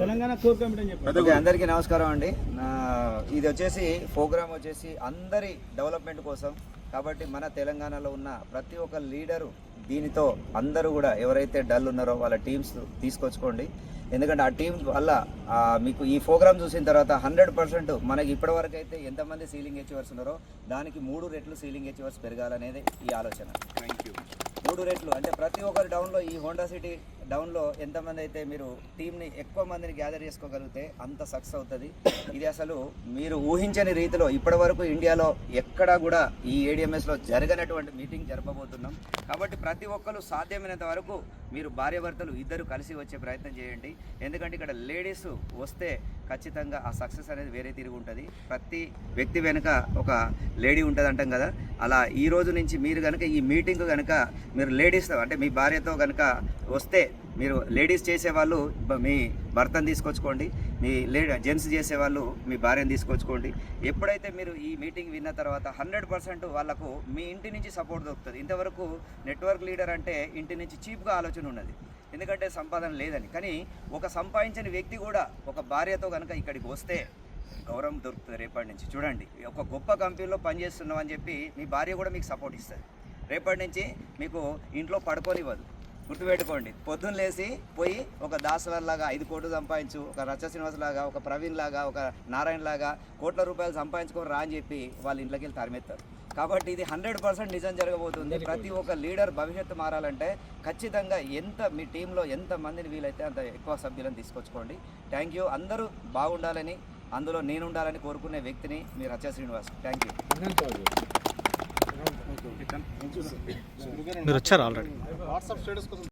Telangana core committee అని చెప్పారు okay, అందరికీ నమస్కారం అండి. నా ఇది వచ్చేసి ప్రోగ్రామ్ వచ్చేసి అందరి డెవలప్మెంట్ కోసం. కాబట్టి మన తెలంగాణలో ఉన్న ప్రతి ఒక్క లీడరు దీనితో అందరూ కూడా ఎవరైతే డల్ ఉన్నారో వాళ్ళ టీమ్స్ తీసుకొచ్చుకోండి. ఎందుకంటే ఆ టీం వల్ల ఆ, మీకు ఈ ప్రోగ్రామ్ చూసిన తర్వాత హండ్రెడ్ పర్సెంట్ మనకి ఇప్పటివరకు అయితే ఎంతమంది సీలింగ్ హెచ్వర్స్ ఉన్నారో దానికి మూడు రెట్లు సీలింగ్ హెచ్వర్స్ పెరగాలనేది ఈ ఆలోచన. మూడు రెట్లు. అంటే ప్రతి ఒక్కరు డౌన్లో ఈ హోండా సిటీ డౌన్లో ఎంతమంది అయితే మీరు టీంని ఎక్కువ మందిని గ్యాదర్ చేసుకోగలిగితే అంత సక్సెస్ అవుతుంది. ఇది అసలు మీరు ఊహించని రీతిలో ఇప్పటి వరకు ఇండియాలో ఎక్కడా కూడా ఈ ఏడిఎంఎస్లో జరగనటువంటి మీటింగ్ జరపబోతున్నాం. కాబట్టి ప్రతి ఒక్కరు సాధ్యమైనంత వరకు మీరు భార్యాభర్తలు ఇద్దరు కలిసి వచ్చే ప్రయత్నం చేయండి. ఎందుకంటే ఇక్కడ లేడీస్ వస్తే ఖచ్చితంగా ఆ సక్సెస్ అనేది వేరే తిరిగి ఉంటుంది. ప్రతి వ్యక్తి వెనుక ఒక లేడీ ఉంటుంది అంటాం కదా. అలా ఈ రోజు నుంచి మీరు కనుక ఈ మీటింగ్ కనుక మీరు లేడీస్ అంటే మీ భార్యతో కనుక వస్తే మీరు లేడీస్ చేసేవాళ్ళు మీ భర్తను తీసుకొచ్చుకోండి మీ లేడీ జెంట్స్ చేసేవాళ్ళు మీ భార్యను తీసుకొచ్చుకోండి. ఎప్పుడైతే మీరు ఈ మీటింగ్ విన్న తర్వాత హండ్రెడ్ పర్సెంట్ వాళ్ళకు మీ ఇంటి నుంచి సపోర్ట్ దొరుకుతుంది. ఇంతవరకు నెట్వర్క్ లీడర్ అంటే ఇంటి నుంచి చీప్గా ఆలోచన ఉన్నది. ఎందుకంటే సంపాదన లేదని. కానీ ఒక సంపాదించని వ్యక్తి కూడా ఒక భార్యతో కనుక ఇక్కడికి వస్తే గౌరవం దొరుకుతుంది రేపటి నుంచి. చూడండి ఒక గొప్ప కంపెనీలో పనిచేస్తున్నాం అని చెప్పి మీ భార్య కూడా మీకు సపోర్ట్ ఇస్తుంది. రేపటి నుంచి మీకు ఇంట్లో పడుకోనివ్వదు. గుర్తుపెట్టుకోండి పొద్దున్న లేచి పోయి ఒక దాసవర్ లాగా ఐదు కోట్లు సంపాదించు ఒక రచ్చ శ్రీనివాస్ లాగా ఒక ప్రవీణ్ లాగా ఒక నారాయణ లాగా కోట్ల రూపాయలు సంపాదించుకొని రా అని చెప్పి వాళ్ళ ఇంట్లోకి వెళ్ళి తరిమెత్తారు కాబట్టి ఇది హండ్రెడ్ పర్సెంట్ నిజం జరగబోతుంది. ప్రతి ఒక్క లీడర్ భవిష్యత్తు మారాలంటే ఖచ్చితంగా ఎంత మీ టీంలో ఎంత మందిని వీలైతే అంత ఎక్కువ సభ్యులను తీసుకొచ్చుకోండి. థ్యాంక్ యూ అందరూ బాగుండాలని అందులో నేను ఉండాలని కోరుకునే వ్యక్తిని మీ రచ్చ శ్రీనివాస్. థ్యాంక్ యూ మీరు వచ్చారు ఆల్రెడీ. వాట్సాప్ స్టేటస్ కోసం